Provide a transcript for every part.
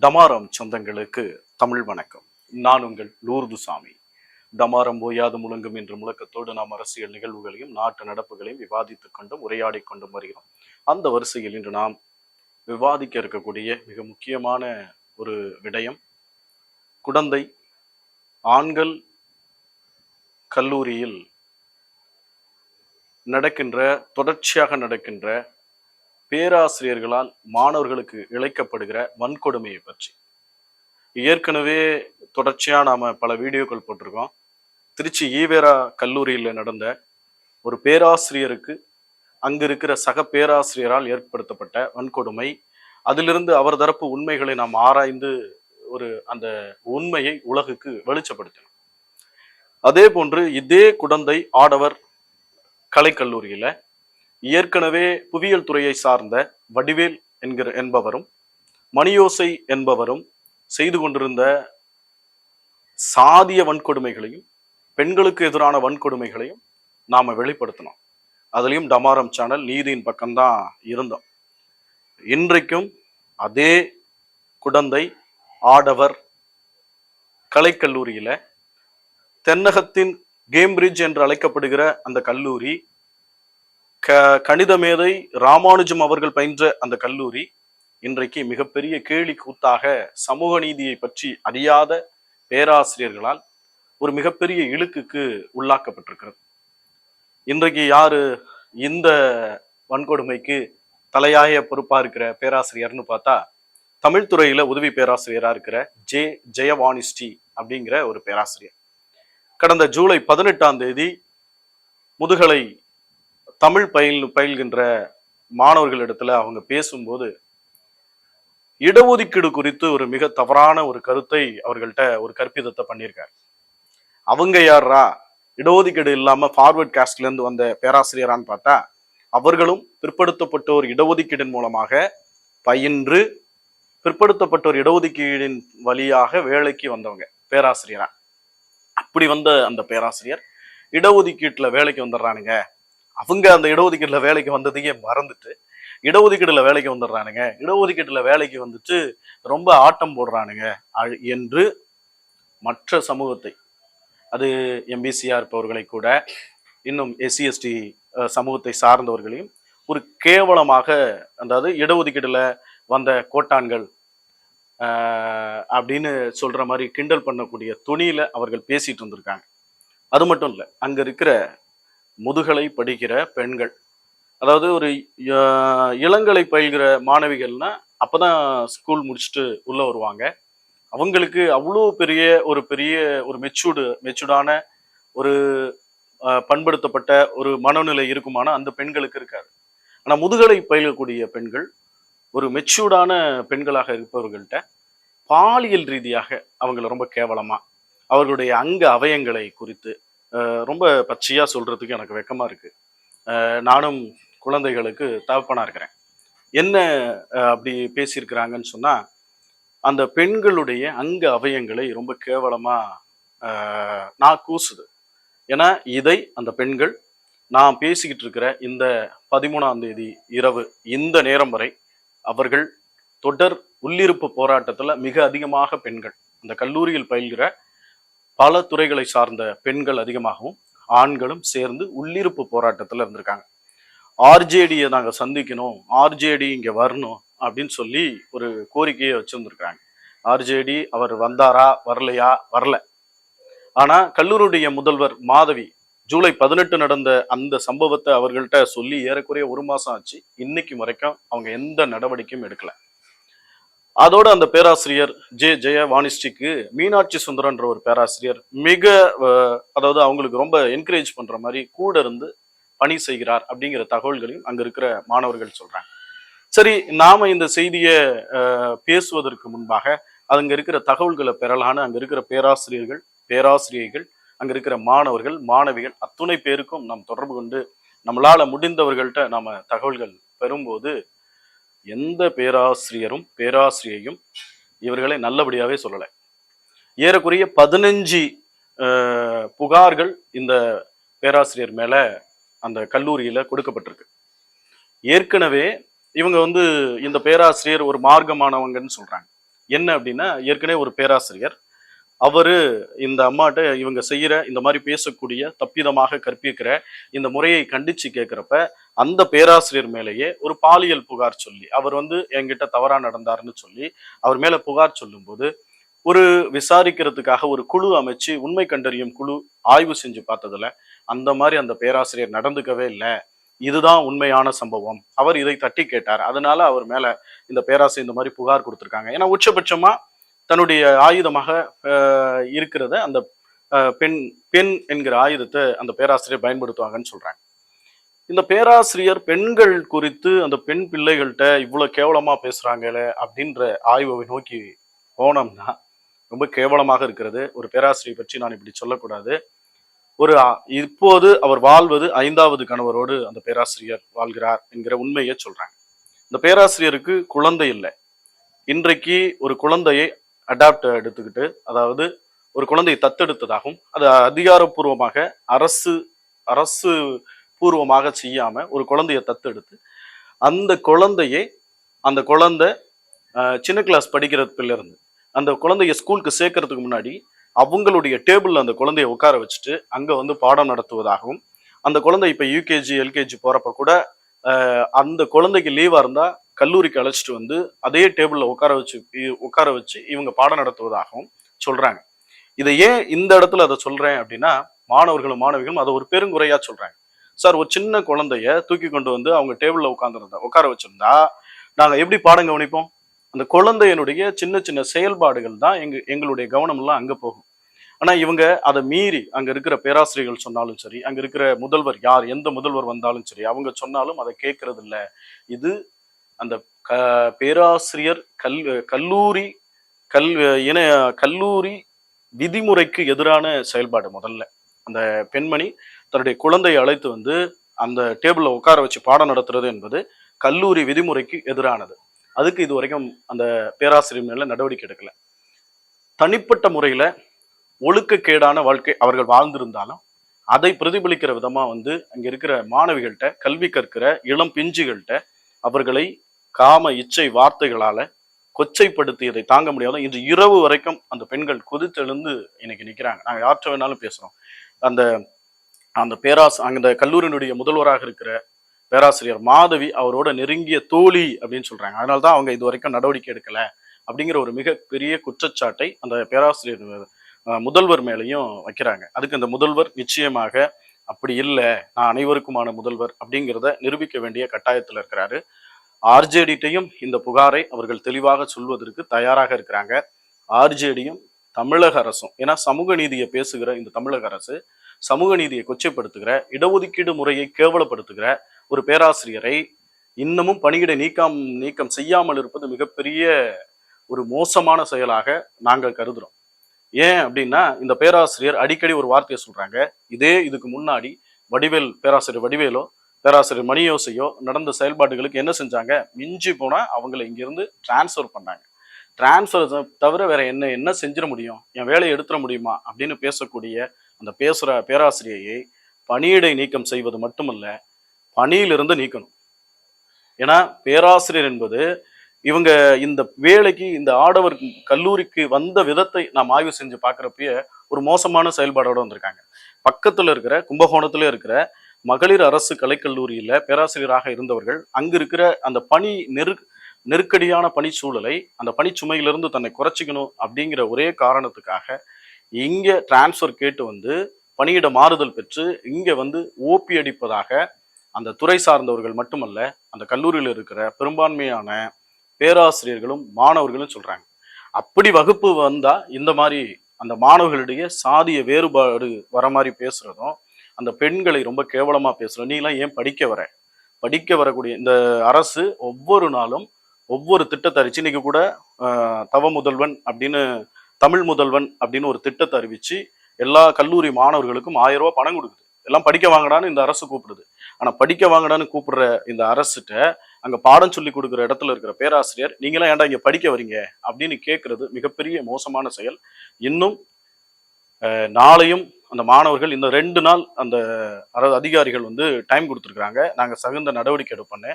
டமாரம் சொந்தங்களுக்கு தமிழ் வணக்கம். நான் உங்கள் லூர்துசாமி. டமாரம் ஓயாது முழங்கும் என்ற முழக்கத்தோடு நாம் அரசியல் நிகழ்வுகளையும் நாட்டு நடப்புகளையும் விவாதித்துக் கொண்டும் உரையாடி கொண்டும் வருகிறோம். அந்த வரிசையில் இன்று நாம் விவாதிக்க இருக்கக்கூடிய மிக முக்கியமான ஒரு விடயம் குடந்தை ஆண்கள் கல்லூரியில் நடக்கின்ற தொடர்ச்சியாக நடக்கின்ற பேராசிரியர்களால் மாணவர்களுக்கு இழைக்கப்படுகிற வன்கொடுமையை பற்றி. ஏற்கனவே தொடர்ச்சியாக நாம் பல வீடியோக்கள் போட்டிருக்கோம். திருச்சி ஈவேரா கல்லூரியில் நடந்த ஒரு பேராசிரியருக்கு அங்கு இருக்கிற சக பேராசிரியரால் ஏற்படுத்தப்பட்ட வன்கொடுமை அதிலிருந்து அவர் தரப்பு உண்மைகளை நாம் ஆராய்ந்து ஒரு அந்த உண்மையை உலகுக்கு வெளிச்சப்படுத்தினோம். அதே போன்று இதே குடந்தை ஆடவர் கலைக்கல்லூரியில் ஏற்கனவே புவியியல் துறையை சார்ந்த வடிவேல் என்கிற என்பவரும் மணியோசை என்பவரும் செய்து கொண்டிருந்த சாதிய வன்கொடுமைகளையும் பெண்களுக்கு எதிரான வன்கொடுமைகளையும் நாம் வெளிப்படுத்தினோம் அதுலேயும் டமாரம் சேனல் நீதியின் பக்கம்தான் இருந்தோம். இன்றைக்கும் அதே குடந்தை ஆடவர் கலைக்கல்லூரியில் தென்னகத்தின் கேம்பிரிட்ஜ் என்று அழைக்கப்படுகிற அந்த கல்லூரி க கணித மேதை ராமானுஜம் அவர்கள் பயின்ற அந்த கல்லூரி இன்றைக்கு மிகப்பெரிய கேலி கூத்தாக சமூக நீதியை பற்றி அறியாத பேராசிரியர்களால் ஒரு மிகப்பெரிய இழுக்குக்கு உள்ளாக்கப்பட்டிருக்கிறது. இன்றைக்கு யாரு இந்த வன்கொடுமைக்கு தலையாய பொறுப்பா இருக்கிற பேராசிரியர்னு பார்த்தா தமிழ் துறையில உதவி பேராசிரியரா இருக்கிற ஜே ஜெயவானிஸ்டி அப்படிங்கிற ஒரு பேராசிரியர். கடந்த ஜூலை பதினெட்டாம் தேதி முதுகலை தமிழ் பயில் பயில்கின்ற மாணவர்களிடத்துல அவங்க பேசும்போது இடஒதுக்கீடு குறித்து ஒரு மிக தவறான ஒரு கருத்தை அவர்கள்ட்ட ஒரு கற்பிதத்தை பண்ணியிருக்காரு. அவங்க யாரா இடஒதுக்கீடு இல்லாம ஃபார்வர்ட் காஸ்ட்ல இருந்து வந்த பேராசிரியரான்னு பார்த்தா அவர்களும் பிற்படுத்தப்பட்டோர் இடஒதுக்கீடின் மூலமாக பயின்று பிற்படுத்தப்பட்டோர் இடஒதுக்கீடின் வழியாக வேலைக்கு வந்தவங்க பேராசிரியரா. அப்படி வந்த அந்த பேராசிரியர் இடஒதுக்கீட்டுல வேலைக்கு வந்துடுறானுங்க அவங்க அந்த இடஒதுக்கீட்டில் வேலைக்கு வந்ததையே மறந்துட்டு இடஒதுக்கீட்டில் வேலைக்கு வந்துடுறானுங்க. இடஒதுக்கீட்டில் வேலைக்கு வந்துட்டு ரொம்ப ஆட்டம் போடுறானுங்க அ- என்று மற்ற சமூகத்தை. அது எம்பிசிஆர் இருப்பவர்களை கூட இன்னும் எஸ்சிஎஸ்டி சமூகத்தை சார்ந்தவர்களையும் ஒரு கேவலமாக அதாவது இடஒதுக்கீடுல வந்த கோட்டான்கள் அப்படின்னு சொல்கிற மாதிரி கிண்டல் பண்ணக்கூடிய துணியில் அவர்கள் பேசிகிட்டு இருந்திருக்காங்க. அது மட்டும் இல்லை அங்கே இருக்கிற முதுகலை படிக்கிற பெண்கள். அதாவது ஒரு இளங்கலை பயில்கிற மாணவிகள்னா அப்போ தான் ஸ்கூல் முடிச்சுட்டு உள்ளே வருவாங்க. அவங்களுக்கு அவ்வளோ பெரிய ஒரு பெரிய ஒரு மெச்சூர்டு மெச்சூர்டான ஒரு பண்படுத்தப்பட்ட ஒரு மனநிலை இருக்குமானா அந்த பெண்களுக்கு இருக்காது. ஆனால் முதுகலை பயிலக்கூடிய பெண்கள் ஒரு மெச்சூர்டான பெண்களாக இருப்பவர்கள்ட்ட பாலியல் ரீதியாக அவங்கள ரொம்ப கேவலமாக அவர்களுடைய அங்க அவயங்களை குறித்து ரொம்ப பச்சையாக சொல்கிறதுக்கு எனக்கு வெக்கமாக இருக்குது நானும் குழந்தைகளுக்கு தகப்பனாக இருக்கிறேன். என்ன அப்படி பேசியிருக்கிறாங்கன்னு சொன்னால் அந்த பெண்களுடைய அங்க அவயங்களை ரொம்ப கேவலமாக நான் கூசுது. ஏன்னா இதை அந்த பெண்கள் நான் பேசிக்கிட்டு இருக்கிற இந்த பதிமூணாம் தேதி இரவு இந்த நேரம் வரை அவர்கள் தொடர் உள்ளிருப்பு போராட்டத்தில் மிக அதிகமாக பெண்கள் அந்த கல்லூரியில் பயில்கிற பல துறைகளை சார்ந்த பெண்கள் அதிகமாகவும் ஆண்களும் சேர்ந்து உள்ளிருப்பு போராட்டத்தில் இருந்திருக்காங்க. ஆர்ஜேடியை நாங்கள் சந்திக்கணும் ஆர்ஜேடி இங்கே வரணும் அப்படின்னு சொல்லி ஒரு கோரிக்கையை வச்சுருந்துருக்காங்க. ஆர்ஜேடி அவர் வந்தாரா வரலையா? வரல. ஆனால் கல்லூரியுடைய முதல்வர் மாதவி ஜூலை பதினெட்டு நடந்த அந்த சம்பவத்தை அவர்கள்ட்ட சொல்லி ஏறக்குறைய ஒரு மாதம் ஆச்சு. இன்னைக்கு வரைக்கும் அவங்க எந்த நடவடிக்கையும் எடுக்கலை. அதோட அந்த பேராசிரியர் ஜே ஜெய வாணிஸ்டிக்கு மீனாட்சி சுந்தரன்ற ஒரு பேராசிரியர் மிக அதாவது அவங்களுக்கு ரொம்ப என்கரேஜ் பண்ற மாதிரி கூட இருந்து பணி செய்கிறார் அப்படிங்கிற தகவல்களையும் அங்க இருக்கிற மாணவர்கள் சொல்றாங்க. சரி நாம இந்த செய்தியை பேசுவதற்கு முன்பாக அங்க இருக்கிற தகவல்களை பெறலான்னு அங்க இருக்கிற பேராசிரியர்கள் பேராசிரியர்கள் அங்க இருக்கிற மாணவர்கள் மாணவிகள் அத்துணை பேருக்கும் நாம் தொடர்பு கொண்டு நம்மளால முடிந்தவர்கள்ட்ட நாம தகவல்கள் பெறும்போது எந்த பேராசிரியரும் பேராசிரியையும் இவர்களை நல்லபடியாகவே சொல்லலை. ஏறக்குறைய பதினஞ்சு புகார்கள் இந்த பேராசிரியர் மேலே அந்த கல்லூரியில் கொடுக்கப்பட்டிருக்கு. ஏற்கனவே இவங்க வந்து இந்த பேராசிரியர் ஒரு மார்க்கமானவங்கன்னு சொல்கிறாங்க என்ன அப்படின்னா ஏற்கனவே ஒரு பேராசிரியர் அவரு இந்த அம்மாட்ட இவங்க செய்யற இந்த மாதிரி பேசக்கூடிய தப்பிதமாக கற்பிக்கிற இந்த முறையை கண்டித்து கேட்குறப்ப அந்த பேராசிரியர் மேலேயே ஒரு பாலியல் புகார் சொல்லி அவர் வந்து என்கிட்ட தவறாக நடந்தாருன்னு சொல்லி அவர் மேலே புகார் சொல்லும்போது ஒரு விசாரிக்கிறதுக்காக ஒரு குழு அமைச்சு உண்மை கண்டறியும் குழு ஆய்வு செஞ்சு பார்த்ததுல அந்த மாதிரி அந்த பேராசிரியர் நடந்துக்கவே இல்லை. இதுதான் உண்மையான சம்பவம். அவர் இதை தட்டி கேட்டார். அதனால அவர் மேல இந்த பேராசிரியர் இந்த மாதிரி புகார் கொடுத்துருக்காங்க. ஏன்னா உச்சபட்சமா தன்னுடைய ஆயுதமாக இருக்கிறத அந்த பெண் பெண் என்கிற ஆயுதத்தை அந்த பேராசிரியர் பயன்படுத்துவாங்கன்னு சொல்றாங்க. இந்த பேராசிரியர் பெண்கள் குறித்து அந்த பெண் பிள்ளைகள்கிட்ட இவ்வளோ கேவலமாக பேசுகிறாங்களே அப்படின்ற ஆய்வை நோக்கி போனோம்னா ரொம்ப கேவலமாக இருக்கிறது. ஒரு பேராசிரியர் பற்றி நான் இப்படி சொல்லக்கூடாது. ஒரு இப்போது அவர் வாழ்வது ஐந்தாவது கணவரோடு அந்த பேராசிரியர் வாழ்கிறார் என்கிற உண்மையை சொல்றாங்க. இந்த பேராசிரியருக்கு குழந்தை இல்லை. இன்றைக்கு ஒரு குழந்தையை அடாப்ட் எடுத்துக்கிட்டு அதாவது ஒரு குழந்தையை தத்தெடுத்ததாகவும் அது அதிகாரப்பூர்வமாக அரசு அரசு பூர்வமாக செய்யாமல் ஒரு குழந்தையை தத்தெடுத்து அந்த குழந்தையை அந்த குழந்தை சின்ன கிளாஸ் படிக்கிறதுலேருந்து அந்த குழந்தைய ஸ்கூலுக்கு சேர்க்கறதுக்கு முன்னாடி அவங்களுடைய டேபிளில் அந்த குழந்தைய உட்கார வச்சுட்டு அங்கே வந்து பாடம் நடத்துவதாகவும் அந்த குழந்தை இப்போ யூகேஜி எல்கேஜி போகிறப்ப கூட அந்த குழந்தைக்கு லீவாக இருந்தால் கல்லூரிக்கு அழைச்சிட்டு வந்து அதே டேபிளில் உட்கார வச்சு உட்கார வச்சு இவங்க பாடம் நடத்துவதாகவும் சொல்கிறாங்க இதை ஏன் இந்த இடத்துல அதை சொல்கிறேன் அப்படின்னா மாணவர்களும் மாணவிகளும் அதை ஒரு பெருங்குறையாக சொல்கிறாங்க சார் ஒரு சின்ன குழந்தைய தூக்கி கொண்டு வந்து அவங்க டேபிளில் உட்காந்துருந்தா உட்கார வச்சுருந்தா நாங்கள் எப்படி பாடம் கவனிப்போம்? அந்த குழந்தையினுடைய சின்ன சின்ன செயல்பாடுகள் தான் எங்க எங்களுடைய கவனம் எல்லாம் போகும். ஆனால் இவங்க அதை மீறி அங்கே இருக்கிற பேராசிரியர்கள் சொன்னாலும் சரி அங்கே இருக்கிற முதல்வர் யார் எந்த முதல்வர் வந்தாலும் சரி அவங்க சொன்னாலும் அதை கேட்கறது இது அந்த க பேராசிரியர் கல் கல்லூரி கல் இன கல்லூரி விதிமுறைக்கு எதிரான செயல்பாடு முதல்ல. அந்த பெண்மணி தன்னுடைய குழந்தையை அழைத்து வந்து அந்த டேபிளில் உட்கார வச்சு பாடம் நடத்துறது என்பது கல்லூரி விதிமுறைக்கு எதிரானது. அதுக்கு இது வரைக்கும் அந்த பேராசிரியர் மேல நடவடிக்கை எடுக்கல. தனிப்பட்ட முறையில ஒழுக்கக்கேடான வாழ்க்கை அவர்கள் வாழ்ந்திருந்தாலும் அதை பிரதிபலிக்கிற விதமா வந்து அங்க இருக்கிற மாணவிகள்கிட்ட கல்வி கற்கிற இளம் பிஞ்சுகள்கிட்ட அவர்களை காம இச்சை வார்த்தைகளால கொச்சைப்படுத்தியதை தாங்க முடியாத இன்று இரவு வரைக்கும் அந்த பெண்கள் குதித்தெழுந்து இன்னைக்கு நிக்கிறாங்க. நாங்க யார்கிட்ட வேணாலும் பேசுறோம். அந்த அந்த பேராஸ் அந்த கல்லூரியினுடைய முதல்வராக இருக்கிற பேராசிரியர் மாதவி அவரோட நெருங்கிய தோழி அப்படின்னு சொல்றாங்க. அதனால தான் அவங்க இது வரைக்கும் நடவடிக்கை எடுக்கல அப்படிங்கிற ஒரு மிகப்பெரிய குற்றச்சாட்டை அந்த பேராசிரியர் முதல்வர் மேலையும் வைக்கிறாங்க. அதுக்கு அந்த முதல்வர் நிச்சயமாக அப்படி இல்லை. நான் அனைவருக்குமான முதல்வர் அப்படிங்கிறத நிரூபிக்க வேண்டிய கட்டாயத்தில் இருக்கிறாரு. ஆர்ஜேடிட்டையும் இந்த புகாரை அவர்கள் தெளிவாக சொல்வதற்கு தயாராக இருக்கிறாங்க. ஆர்ஜேடியும் தமிழக அரசும் ஏன்னா சமூக நீதியை பேசுகிற இந்த தமிழக அரசு சமூக நீதியை கொச்சைப்படுத்துகிற இடஒதுக்கீடு முறையை கேவலப்படுத்துகிற ஒரு பேராசிரியரை இன்னமும் பணியிட நீக்கம் நீக்கம் செய்யாமல் இருப்பது மிகப்பெரிய ஒரு மோசமான செயலாக நாங்கள் கருதுறோம். ஏன் அப்படின்னா இந்த பேராசிரியர் அடிக்கடி ஒரு வார்த்தையை சொல்றாங்க. இதே இதுக்கு முன்னாடி வடிவேல் பேராசிரியர் வடிவேலோ பேராசிரியர் மணியோசையோ நடந்த செயல்பாடுகளுக்கு என்ன செஞ்சாங்க? மிஞ்சி போனால் அவங்கள இங்கிருந்து டிரான்ஸ்ஃபர் பண்ணாங்க. டிரான்ஸ்ஃபர் தவிர வேற என்ன என்ன செஞ்சிட முடியும்? என் வேலையை எடுத்துட முடியுமா? அப்படின்னு பேசக்கூடிய அந்த பேசுற பேராசிரியையை பணியிடை நீக்கம் செய்வது மட்டுமல்ல பணியிலிருந்து நீக்கணும். ஏன்னா பேராசிரியர் என்பது இவங்க இந்த வேலைக்கு இந்த ஆடவர் கல்லூரிக்கு வந்த விதத்தை நாம் ஆய்வு செஞ்சு பார்க்குறப்பயே ஒரு மோசமான செயல்பாடோடு வந்திருக்காங்க. பக்கத்துல இருக்கிற கும்பகோணத்துல இருக்கிற மகளிர் அரசு கலைக்கல்லூரியில் பேராசிரியராக இருந்தவர்கள் அங்கு இருக்கிற அந்த பணி நெரு நெருக்கடியான பணிச்சூழலை அந்த பணிச்சுமையிலிருந்து தன்னை குறைச்சிக்கணும் அப்படிங்கிற ஒரே காரணத்துக்காக இங்கே டிரான்ஸ்ஃபர் கேட்டு வந்து பணியிட மாறுதல் பெற்று இங்கே வந்து ஓபி அடிப்பதாக அந்த துறை சார்ந்தவர்கள் மட்டுமல்ல அந்த கல்லூரியில் இருக்கிற பெரும்பான்மையான பேராசிரியர்களும் மாணவர்களும் சொல்கிறாங்க அப்படி வகுப்பு வந்தால் இந்த மாதிரி அந்த மாணவர்களிடையே சாதிய வேறுபாடு வர மாதிரி பேசுகிறதும் அந்த பெண்களை ரொம்ப கேவலமா பேசுறோம். நீங்களாம் ஏன் படிக்க வர? படிக்க வரக்கூடிய இந்த அரசு ஒவ்வொரு நாளும் ஒவ்வொரு திட்டத்தை அறிவிச்சு இன்னைக்கு கூட தவ முதல்வன் அப்படின்னு தமிழ் முதல்வன் அப்படின்னு ஒரு திட்டத்தை அறிவிச்சு எல்லா கல்லூரி மாணவர்களுக்கும் ஆயிரம் ரூபாய் பணம் கொடுக்குது. எல்லாம் படிக்க வாங்கடான்னு இந்த அரசு கூப்பிடுது. ஆனா படிக்க வாங்கடான்னு கூப்பிடுற இந்த அரசுகிட்ட அங்க பாடம் சொல்லி கொடுக்குற இடத்துல இருக்கிற பேராசிரியர் நீங்களாம் ஏன்டா இங்க படிக்க வரீங்க? அப்படின்னு கேட்கறது மிகப்பெரிய மோசமான செயல். இன்னும் நாளையும் அந்த மாணவர்கள் இந்த ரெண்டு நாள் அந்த அதாவது அதிகாரிகள் வந்து டைம் கொடுத்துருக்குறாங்க. நாங்கள் தகுந்த நடவடிக்கை எடுப்போன்னு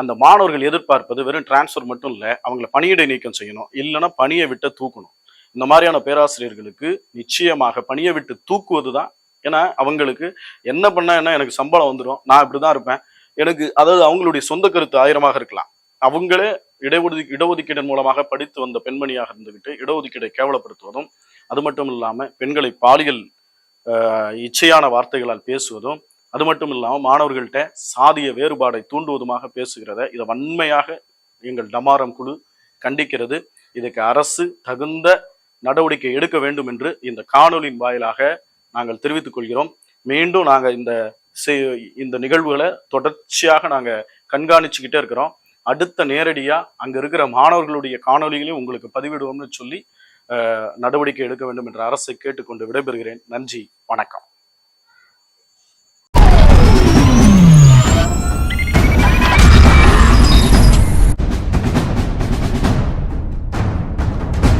அந்த மாணவர்கள் எதிர்பார்ப்பது வெறும் டிரான்ஸ்ஃபர் மட்டும் இல்லை அவங்கள பணியிடை நீக்கம் செய்யணும். இல்லைன்னா பணியை விட்டு தூக்கணும். இந்த மாதிரியான பேராசிரியர்களுக்கு நிச்சயமாக பணியை விட்டு தூக்குவது தான் ஏன்னா அவங்களுக்கு என்ன பண்ணா என்ன எனக்கு சம்பளம் வந்துடும் நான் இப்படிதான் இருப்பேன். எனக்கு அதாவது அவங்களுடைய சொந்த கருத்து ஆயிரமாக இருக்கலாம். அவங்களே இடஒதுக்கி இடஒதுக்கீடு மூலமாக படித்து வந்த பெண்மணியாக இருந்துகிட்டு இடஒதுக்கீடை கேவலப்படுத்துவதும் அது மட்டும் இல்லாமல் பெண்களை பாலியல் இச்சையான வார்த்தைகளால் பேசுவதும் அது மட்டும் இல்லாமல் மாணவர்கள்ட்ட சாதிய வேறுபாடை தூண்டுவதுமாக பேசுகிறத இதை வன்மையாக எங்கள் டமாரம் குழு கண்டிக்கிறது. இதுக்கு அரசு தகுந்த நடவடிக்கை எடுக்க வேண்டும் என்று இந்த காணொலியின் வாயிலாக நாங்கள் தெரிவித்துக் கொள்கிறோம். மீண்டும் நாங்கள் இந்த செய்- இந்த நிகழ்வுகளை தொடர்ச்சியாக நாங்கள் கண்காணிச்சுக்கிட்டே இருக்கிறோம். அடுத்த நேரடியாக அங்கே இருக்கிற மாணவர்களுடைய காணொலிகளையும் உங்களுக்கு பதிவிடுவோம்னு சொல்லி நடவடிக்கை எடுக்க வேண்டும் என்ற அரசை கேட்டுக்கொண்டு விடைபெறுகிறேன். நன்றி வணக்கம்.